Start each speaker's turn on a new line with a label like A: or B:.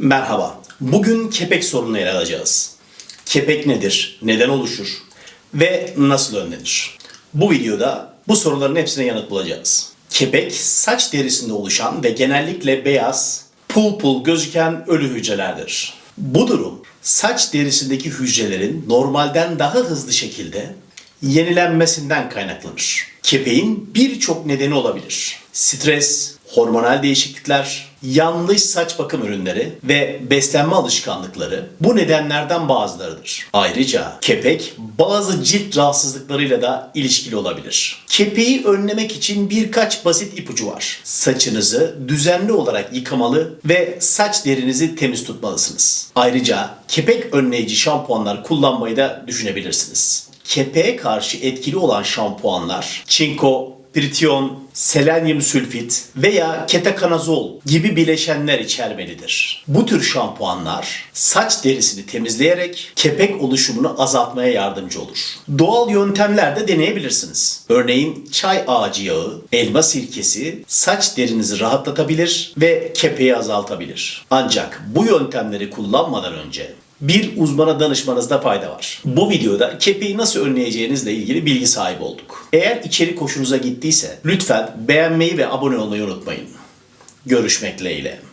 A: Merhaba. Bugün kepek sorununu ele alacağız. Kepek nedir? Neden oluşur? Ve nasıl önlenir? Bu videoda bu soruların hepsine yanıt bulacağız. Kepek saç derisinde oluşan ve genellikle beyaz, pul pul gözüken ölü hücrelerdir. Bu durum saç derisindeki hücrelerin normalden daha hızlı şekilde yenilenmesinden kaynaklanır. Kepeğin birçok nedeni olabilir. Stres, hormonal değişiklikler, yanlış saç bakım ürünleri ve beslenme alışkanlıkları bu nedenlerden bazılarıdır. Ayrıca kepek bazı cilt rahatsızlıklarıyla da ilişkili olabilir. Kepeği önlemek için birkaç basit ipucu var. Saçınızı düzenli olarak yıkamalı ve saç derinizi temiz tutmalısınız. Ayrıca kepek önleyici şampuanlar kullanmayı da düşünebilirsiniz kepeğe karşı etkili olan şampuanlar çinko, Prition, selenyum sülfit veya ketakanazol gibi bileşenler içermelidir. Bu tür şampuanlar saç derisini temizleyerek kepek oluşumunu azaltmaya yardımcı olur. Doğal yöntemler de deneyebilirsiniz. Örneğin çay ağacı yağı, elma sirkesi saç derinizi rahatlatabilir ve kepeği azaltabilir. Ancak bu yöntemleri kullanmadan önce bir uzmana danışmanızda fayda var. Bu videoda kepeği nasıl önleyeceğinizle ilgili bilgi sahibi olduk. Eğer içerik hoşunuza gittiyse lütfen beğenmeyi ve abone olmayı unutmayın. Görüşmek dileğiyle.